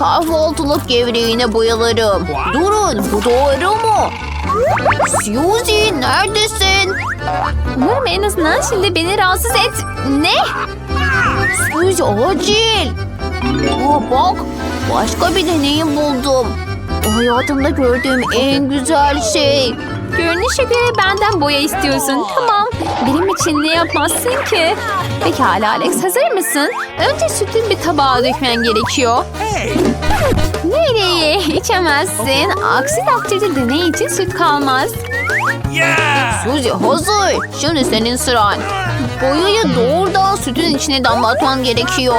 kahvaltılık gevreğine bayılırım. Durun bu doğru mu? Suzy neredesin? Umarım en azından şimdi beni rahatsız et. Ne? Suzy acil. Aa, bak başka bir deneyim buldum. Bu hayatımda gördüğüm en güzel şey. Görünüşe göre benden boya istiyorsun. Tamam. Benim için ne yapmazsın ki? Pekala Alex hazır mısın? Önce sütün bir tabağa dökmen gerekiyor. Nereye? İçemezsin. Aksi takdirde deney için süt kalmaz. Suzy hazır. Şimdi senin sıran. Boyayı doğrudan sütün içine damlatman gerekiyor.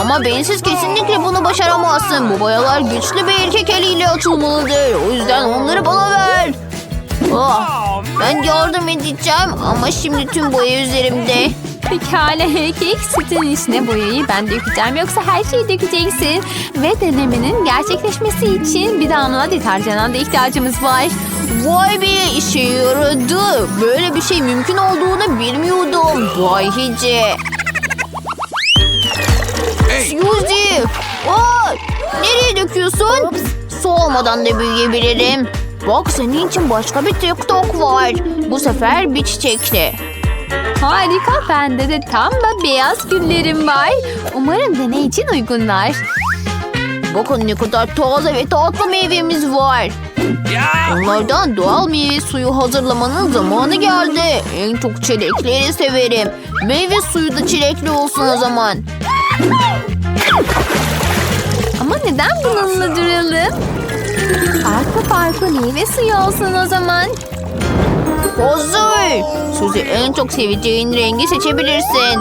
Ama bensiz kesinlikle bunu başaramazsın. Bu boyalar güçlü bir erkek eliyle atılmalıdır. O yüzden onları bana ver. Ah, ben yardım edeceğim ama şimdi tüm boya üzerimde. Pekala erkek sütün içine boyayı ben dökeceğim yoksa her şeyi dökeceksin. Ve denemenin gerçekleşmesi için bir damla deterjana da ihtiyacımız var. Vay be işe yaradı. Böyle bir şey mümkün olduğunu bilmiyordum. Vay hice. Suzy! Aa, nereye döküyorsun? Su olmadan da büyüyebilirim. Bak senin için başka bir TikTok var. Bu sefer bir çiçekli. Harika bende de tam da beyaz güllerim var. Umarım deney için uygunlar. Bakın ne kadar taze ve tatlı meyvemiz var. Onlardan doğal meyve suyu hazırlamanın zamanı geldi. En çok çilekleri severim. Meyve suyu da çilekli olsun o zaman. Ama neden bununla duralım? Farklı farklı meyve suyu olsun o zaman. Hazır. Suzy en çok seveceğin rengi seçebilirsin.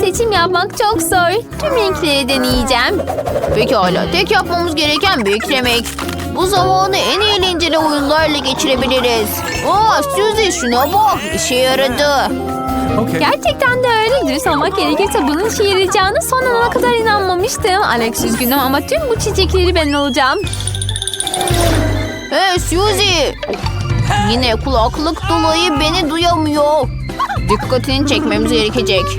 Seçim yapmak çok zor. Tüm renkleri deneyeceğim. Pekala tek yapmamız gereken beklemek. Bu zamanı en eğlenceli oyunlarla geçirebiliriz. Aa Suzy şuna bak işe yaradı. Gerçekten de öyle. Dürüst olmak gerekirse bunun işe yarayacağını son ana kadar inanmamıştım. Alex üzgünüm ama tüm bu çiçekleri ben olacağım. Hey Suzy. Yine kulaklık dolayı beni duyamıyor. Dikkatini çekmemiz gerekecek.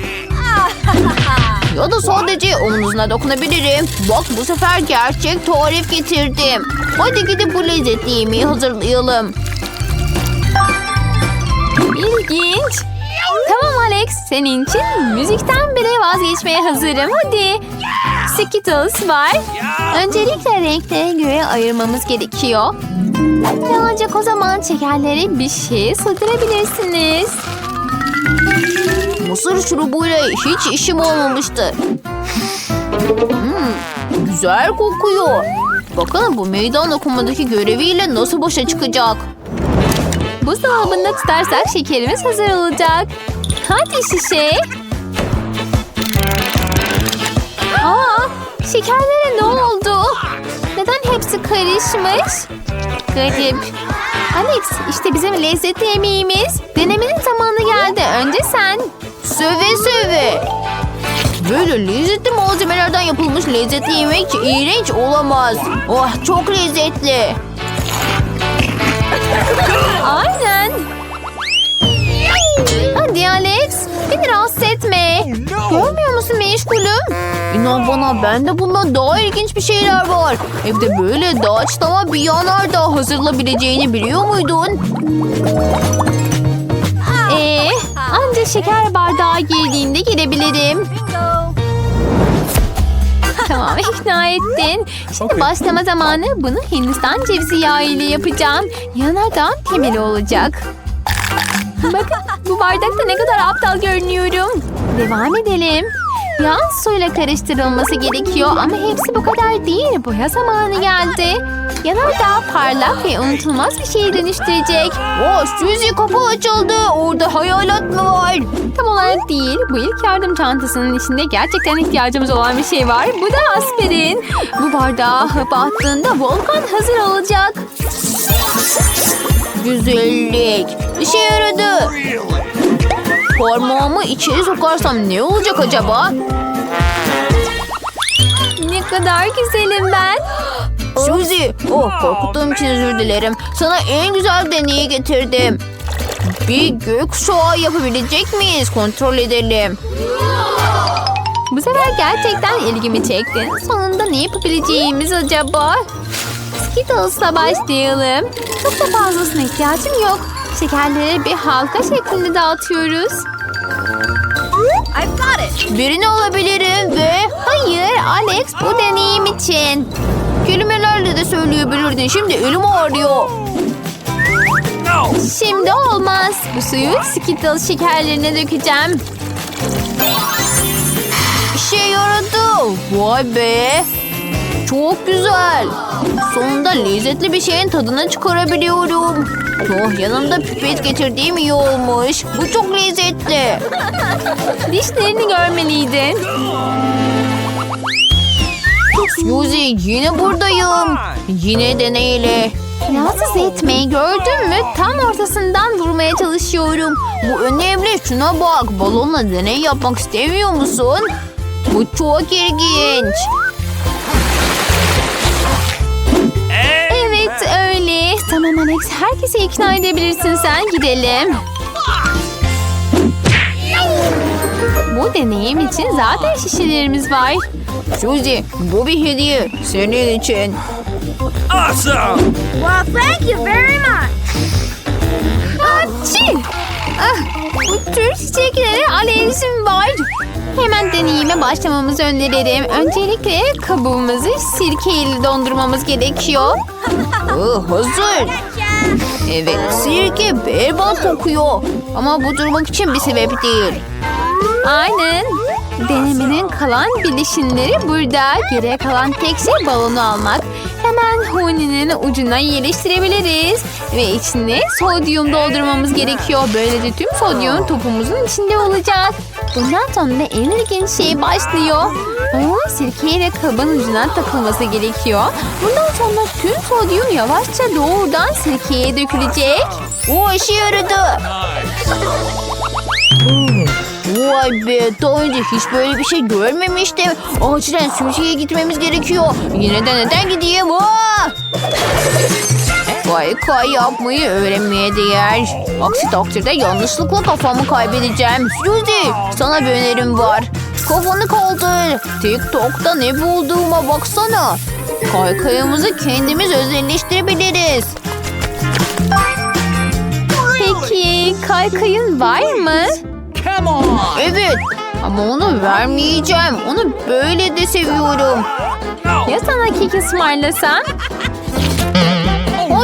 Ya da sadece omuzuna dokunabilirim. Bak bu sefer gerçek tarif getirdim. Hadi gidip bu lezzetli yemeği hazırlayalım. İlginç. Alex, senin için müzikten bile vazgeçmeye hazırım. Hadi. Skittles var. Öncelikle renklere göre ayırmamız gerekiyor. Ve ancak o zaman şekerleri bir şeye sığdırabilirsiniz. Mısır şurubuyla hiç işim olmamıştı. Hmm, güzel kokuyor. Bakalım bu meydan okumadaki göreviyle nasıl başa çıkacak. Buzdolabında tutarsak şekerimiz hazır olacak. Hadi şişe. Aa, şekerlere ne oldu? Neden hepsi karışmış? Garip. Alex, işte bizim lezzetli yemeğimiz. Denemenin zamanı geldi. Önce sen. Söve söve. Böyle lezzetli malzemelerden yapılmış lezzetli yemek iğrenç olamaz. Oh çok lezzetli. Aynen. Hadi Alex, beni rahatsız etme. Görmüyor musun meşgulüm? İnan bana bende bundan daha ilginç bir şeyler var. Evde böyle doğaçlama bir yanardağ hazırlayabileceğini biliyor muydun? Ee, anca şeker bardağı girdiğinde girebilirim. Tamam ikna ettin. Şimdi başlama zamanı bunu Hindistan cevizi yağı ile yapacağım. Yanardağın temeli olacak. Bakın bardakta ne kadar aptal görünüyorum. Devam edelim. Yağın suyla karıştırılması gerekiyor ama hepsi bu kadar değil. Boya zamanı geldi. Yanardağ parlak ve unutulmaz bir şeye dönüştürecek. Oh Suzy kapı açıldı. Orada hayalet mi var? Tam olarak değil. Bu ilk yardım çantasının içinde gerçekten ihtiyacımız olan bir şey var. Bu da aspirin. Bu bardağa hap attığında volkan hazır olacak. Güzellik. İşe yaradı. Parmağımı içeri sokarsam ne olacak acaba? Ne kadar güzelim ben. Suzy, oh korkuttuğum için özür dilerim. Sana en güzel deneyi getirdim. Bir gökkuşağı yapabilecek miyiz? Kontrol edelim. Bu sefer gerçekten ilgimi çektin. Sonunda ne yapabileceğimiz acaba? Skittles'la başlayalım. Çok da fazlasına ihtiyacım yok. Şekerleri bir halka şeklinde dağıtıyoruz. Birini alabilirim ve... Hayır Alex bu deneyim için. Kelimelerle de söyleyebilirdin. Şimdi elim ağrıyor. Şimdi olmaz. Bu suyu Skittles şekerlerine dökeceğim. İşe yaradı. Vay be. Çok güzel. Sonunda lezzetli bir şeyin tadını çıkarabiliyorum. Oh, yanımda pipet getirdiğim iyi olmuş. Bu çok lezzetli. Dişlerini görmeliydin. Suzy yine buradayım. Yine deneyle. Rahatsız etmeyi gördün mü? Tam ortasından vurmaya çalışıyorum. Bu önemli. Şuna bak. Balonla deney yapmak istemiyor musun? Bu çok ilginç. Tamam Alex herkesi ikna edebilirsin sen gidelim. Bu deneyim için zaten şişelerimiz var. Suzy bu bir hediye. Senin için. Awesome! Well, thank you very much. Çin. Ah, bu tür çiçeklere alerjim var. Hemen deneyime başlamamızı öneririm. Öncelikle kabuğumuzu sirkeyle dondurmamız gerekiyor. Oh, hazır. Evet, sirke berbat kokuyor. Ama bu durmak için bir sebep değil. Aynen. Denemenin kalan bileşinleri burada. Geriye kalan tek şey balonu almak. Hemen huninin ucuna yerleştirebiliriz. Ve içine sodyum doldurmamız gerekiyor. Böylece tüm sodyum topumuzun içinde olacak. Bundan sonra en ilginç şey başlıyor. O sirkeyle kabın ucuna takılması gerekiyor. Bundan sonra tüm sodyum yavaşça doğrudan sirkeye dökülecek. O işe yaradı. Vay be, daha önce hiç böyle bir şey görmemiştim. Acilen Sushi'ye gitmemiz gerekiyor. Yine de neden gideyim? Aa! Kay kay yapmayı öğrenmeye değer. Aksi takdirde yanlışlıkla kafamı kaybedeceğim. Suzy, sana bir önerim var. Kafanı kaldır. TikTok'ta ne bulduğuma baksana. Kaykayımızı kendimiz özelleştirebiliriz. Peki kaykayın var mı? Evet ama onu vermeyeceğim. Onu böyle de seviyorum. Ya sana kek ısmarlasam?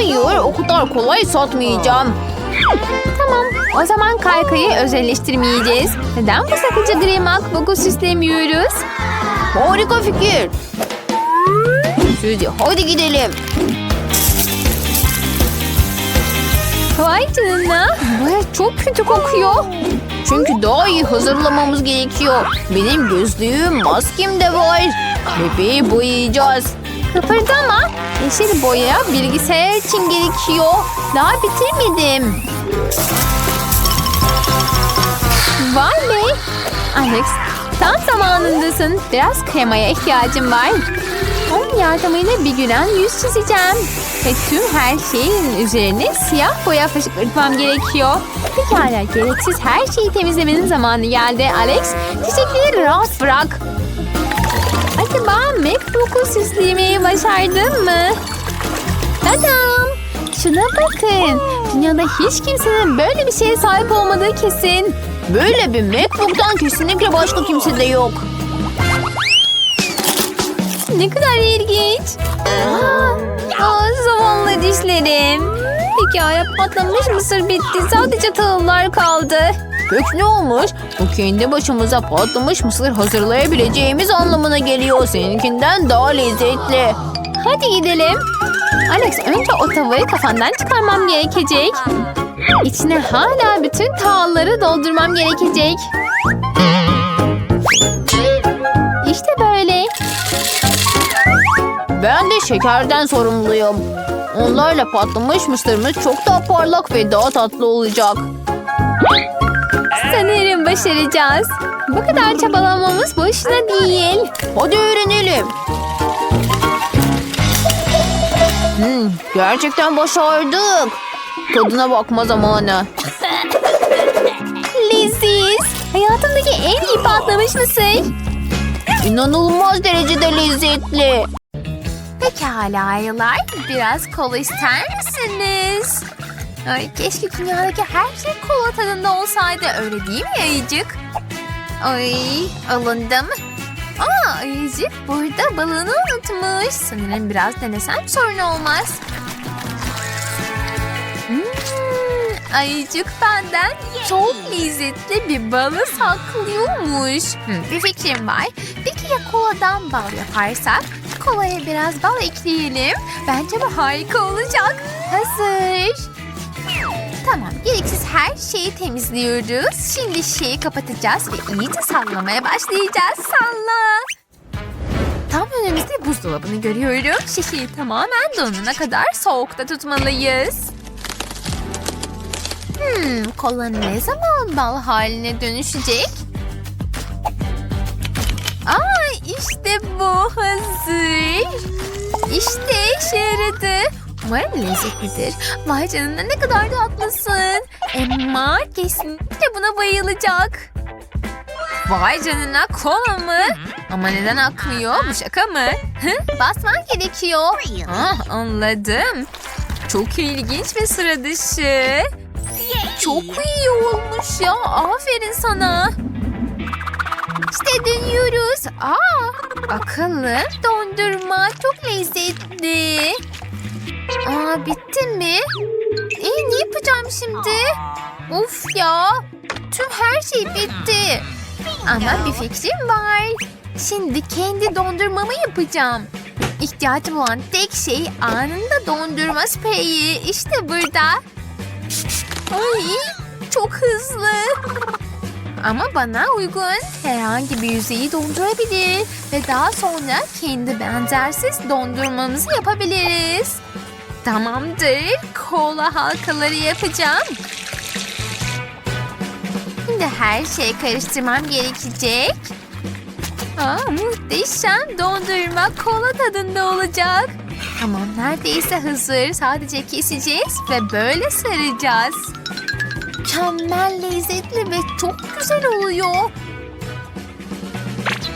Hayır o kadar kolay satmayacağım. Tamam. O zaman kaykayı özelleştirmeyeceğiz. Neden bu sakıcı gri makbuku süslemiyoruz? Harika fikir. Suzy hadi gidelim. Vay canına. Baya çok kötü kokuyor. Çünkü daha iyi hazırlamamız gerekiyor. Benim gözlüğüm, maskem de var. Bebeği boyayacağız. Kıpırdama. Yeşil boya bilgisayar için gerekiyor. Daha bitirmedim. Vay be. Alex tam zamanındasın. Biraz kremaya ihtiyacım var. Onun yardımıyla bir gülen yüz çizeceğim. Ve tüm her şeyin üzerine siyah boya fışkırtmam gerekiyor. Pekala gereksiz her şeyi temizlemenin zamanı geldi Alex. Çiçekleri rahat bırak. Acaba MacBook'u süslemeyi başardın mı? Tadam! Şuna bakın. Dünyada hiç kimsenin böyle bir şeye sahip olmadığı kesin. Böyle bir MacBook'tan kesinlikle başka kimse de yok. Ne kadar ilginç. Aa, zavallı dişlerim. Hikaye patlamış mısır bitti. Sadece tahıllar kaldı. Peki ne olmuş? Bu kendi başımıza patlamış mısır hazırlayabileceğimiz anlamına geliyor. Seninkinden daha lezzetli. Hadi gidelim. Alex önce o tavayı kafandan çıkarmam gerekecek. İçine hala bütün tahılları doldurmam gerekecek. İşte böyle. Ben de şekerden sorumluyum. Onlarla patlamış mısırımız çok daha parlak ve daha tatlı olacak. Sanırım başaracağız. Bu kadar çabalamamız boşuna değil. Hadi öğrenelim. Hmm, gerçekten başardık. Tadına bakma zamanı. Leziz. Hayatımdaki en iyi patlamış mısır. İnanılmaz derecede lezzetli. Pekala ayılar. Biraz kola ister misiniz? Ay keşke dünyadaki her şey kola tadında olsaydı. Öyle değil mi ayıcık? Ay alındım. Aa ayıcık burada balığını unutmuş. Sanırım biraz denesem sorun olmaz. Hmm, ayıcık benden çok lezzetli bir balı saklıyormuş. Hmm, bir fikrim var. Peki ya koladan bal yaparsak? Kolaya biraz bal ekleyelim. Bence bu harika olacak. Hazır. Tamam, gereksiz her şeyi temizliyoruz. Şimdi şişeyi kapatacağız ve iyice sallamaya başlayacağız. Salla. Tam önümüzde buzdolabını görüyorum. Şişeyi tamamen donana kadar soğukta tutmalıyız. Hmm, kola ne zaman bal haline dönüşecek? Aa, işte bu hazır. İşte işe yaradı. Umarım lezzetlidir. Vay canına ne kadar tatlısın. Emma kesinlikle buna bayılacak. Vay canına kola mı? Ama neden akmıyor? Bu şaka mı? Hı? Basman gerekiyor. Ah anladım. Çok ilginç ve sıra dışı. Çok iyi olmuş ya. Aferin sana. İşte dönüyoruz. Aa, bakalım dondurma çok lezzetli. Aa bitti mi? İyi ne yapacağım şimdi? Of ya. Tüm her şey bitti. Ama bir fikrim var. Şimdi kendi dondurmamı yapacağım. İhtiyacım olan tek şey anında dondurma spreyi. İşte burada. Ay çok hızlı. Ama bana uygun herhangi bir yüzeyi dondurabilir ve daha sonra kendi benzersiz dondurmamızı yapabiliriz. Tamamdır. Kola halkaları yapacağım. Şimdi her şeyi karıştırmam gerekecek. Aa, muhteşem dondurma kola tadında olacak. Tamam neredeyse hazır. Sadece keseceğiz ve böyle saracağız. Mükemmel lezzetli ve çok güzel oluyor.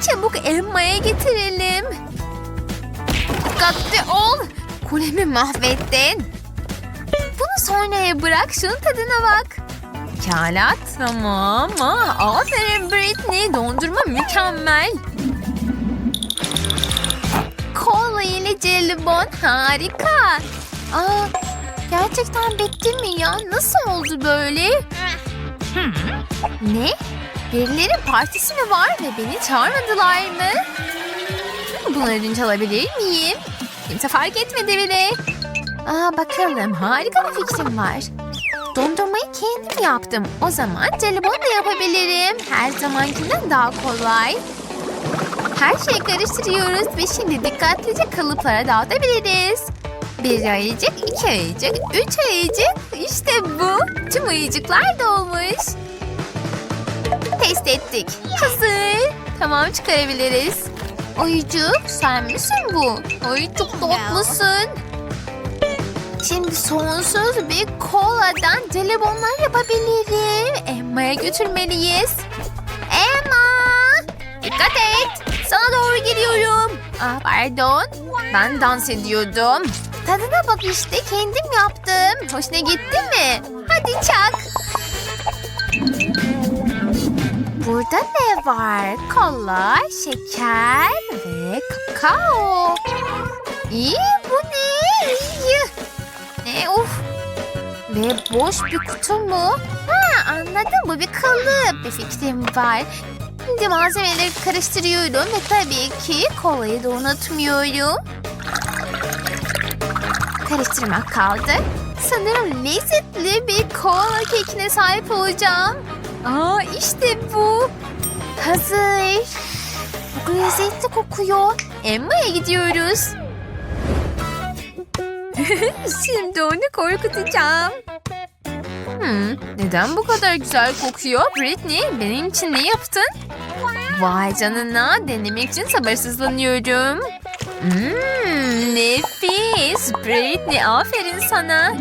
Çabuk Emma'ya getirelim. Dikkatli ol. Kulemi mahvettin. Bunu sonraya bırak. Şunun tadına bak. Pekala tamam. Aa, aferin Britney. Dondurma mükemmel. Kola ile jelibon harika. Aa, gerçekten bitti mi ya? Nasıl oldu böyle? Ne? Birilerinin partisi mi var ve beni çağırmadılar mı? Bunu ödünç alabilir miyim? Kimse fark etmedi bile. Aa bakalım harika bir fikrim var. Dondurmayı kendim yaptım. O zaman jelibon da yapabilirim. Her zamankinden daha kolay. Her şeyi karıştırıyoruz ve şimdi dikkatlice kalıplara dağıtabiliriz. Bir ayıcık, iki ayıcık, üç ayıcık. İşte bu. Tüm ayıcıklar dolmuş. Test ettik. Hazır. Tamam çıkarabiliriz. Ayıcık sen misin bu? Ay çok tatlısın. Şimdi sonsuz bir koladan jelibonlar yapabilirim. Emma'ya götürmeliyiz. Emma! Dikkat et. Sana doğru geliyorum. Ah pardon. Ben dans ediyordum. Tadına bak işte kendim yaptım. Hoşuna gitti mi? Hadi çak. Burada ne var? Kola, şeker ve kakao. İyi bu ne? İyi. Ne uf. Ve boş bir kutu mu? Ha anladım bu bir kalıp. Bir fikrim var. Şimdi malzemeleri karıştırıyorum ve tabii ki kolayı da unutmuyorum. Karıştırmak kaldı. Sanırım lezzetli bir kola kekine sahip olacağım. Aa işte bu. Hazır. Çok lezzetli kokuyor. Emma'ya gidiyoruz. Şimdi onu korkutacağım. Hmm, neden bu kadar güzel kokuyor? Britney benim için ne yaptın? Vay canına denemek için sabırsızlanıyorum. Hmm, nefis. Britney aferin sana.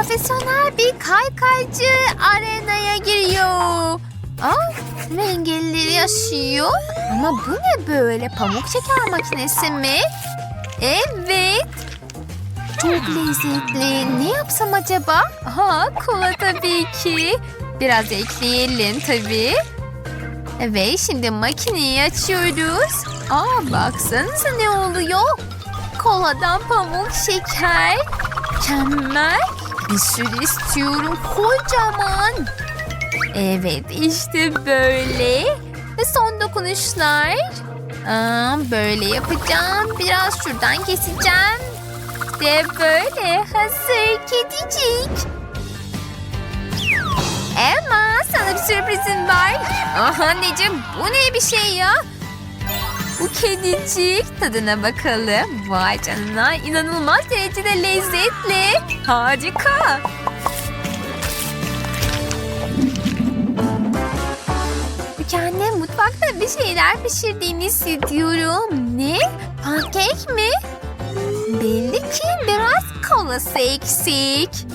Profesyonel bir kaykaycı arenaya giriyor. Aa, ve engellileri yaşıyor. Ama bu ne böyle? Pamuk şeker makinesi mi? Evet. Çok lezzetli. Ne yapsam acaba? Aha kola tabii ki. Biraz ekleyelim tabii. Ve şimdi makineyi açıyoruz. Aa baksanıza ne oluyor? Koladan pamuk şeker. Mükemmel. Bir sürü istiyorum kocaman. Evet işte böyle. Ve son dokunuşlar. Aa, böyle yapacağım. Biraz şuradan keseceğim. İşte böyle hazır kedicik. Emma sana bir sürprizim var. Aha anneciğim bu ne bir şey ya? Bu kedicik tadına bakalım. Vay canına inanılmaz derecede lezzetli. Harika. Annem mutfakta bir şeyler pişirdiğini hissediyorum. Ne? Pankek mi? Belli ki biraz kolası eksik.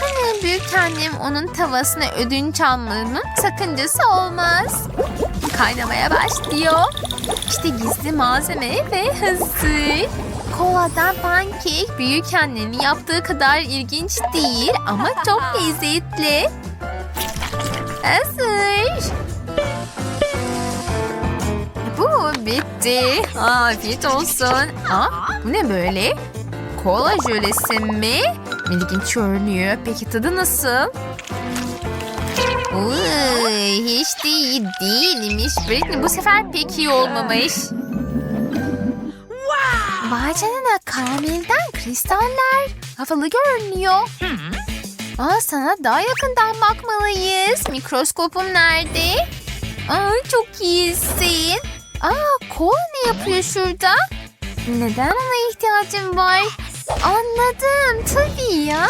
Sanırım büyük annem onun tavasına ödünç almamın sakıncası olmaz. Kaynamaya başlıyor. İşte gizli malzeme ve hazır. Koladan pankek büyük annenin yaptığı kadar ilginç değil ama çok lezzetli. Hazır. Bu bitti. Afiyet olsun. Aa, bu ne böyle? Kola jölesi mi? İlginç görünüyor. Peki tadı nasıl? Uy, hiç de iyi değilmiş. Britney bu sefer pek iyi olmamış. Vay canına karamelden kristaller. Havalı görünüyor. Aa, sana daha yakından bakmalıyız. Mikroskopum nerede? Aa, çok iyisin. Aa, kol ne yapıyor şurada? Neden ona ihtiyacım var? Anladım tabii ya.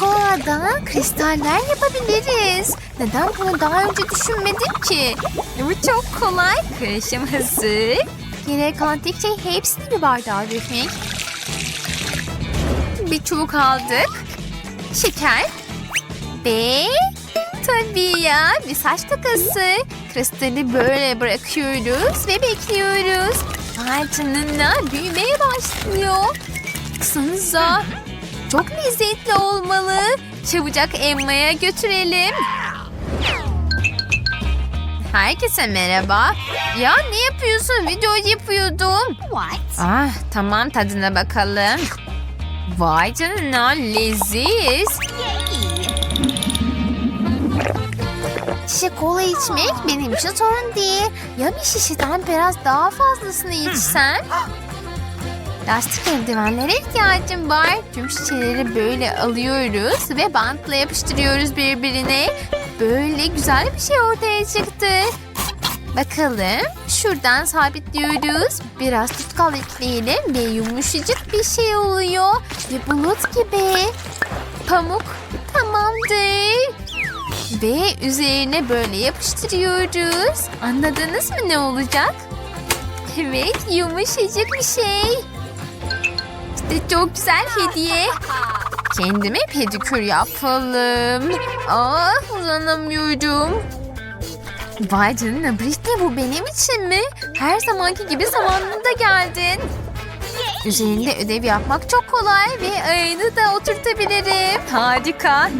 Koladan kristaller yapabiliriz. Neden bunu daha önce düşünmedim ki? Bu çok kolay. Karışım hazır. Tek şey hepsini bir bardağa dökmek. Bir çubuk aldık. Şeker. Ve tabii ya bir saç takası. Kristali böyle bırakıyoruz ve bekliyoruz. Canına büyümeye başlıyor. Baksanıza. Çok lezzetli olmalı. Çabucak Emma'ya götürelim. Herkese merhaba. Ya ne yapıyorsun? Video yapıyordum. What? Ah tamam tadına bakalım. Vay canına leziz. Şişe kola içmek benim için sorun değil. Ya bir şişeden biraz daha fazlasını içsem? Lastik eldivenlere ihtiyacım var. Tüm şişeleri böyle alıyoruz ve bantla yapıştırıyoruz birbirine. Böyle güzel bir şey ortaya çıktı. Bakalım şuradan sabitliyoruz. Biraz tutkal ekleyelim ve yumuşacık bir şey oluyor. Ve bulut gibi. Pamuk tamamdır. Ve üzerine böyle yapıştırıyoruz. Anladınız mı ne olacak? Evet yumuşacık bir şey. İşte çok güzel hediye. Kendime pedikür yapalım. Ah uzanamıyorum. Vay canına Britney bu benim için mi? Her zamanki gibi zamanında geldin. Üzerinde ödev yapmak çok kolay ve ayını da oturtabilirim. Harika.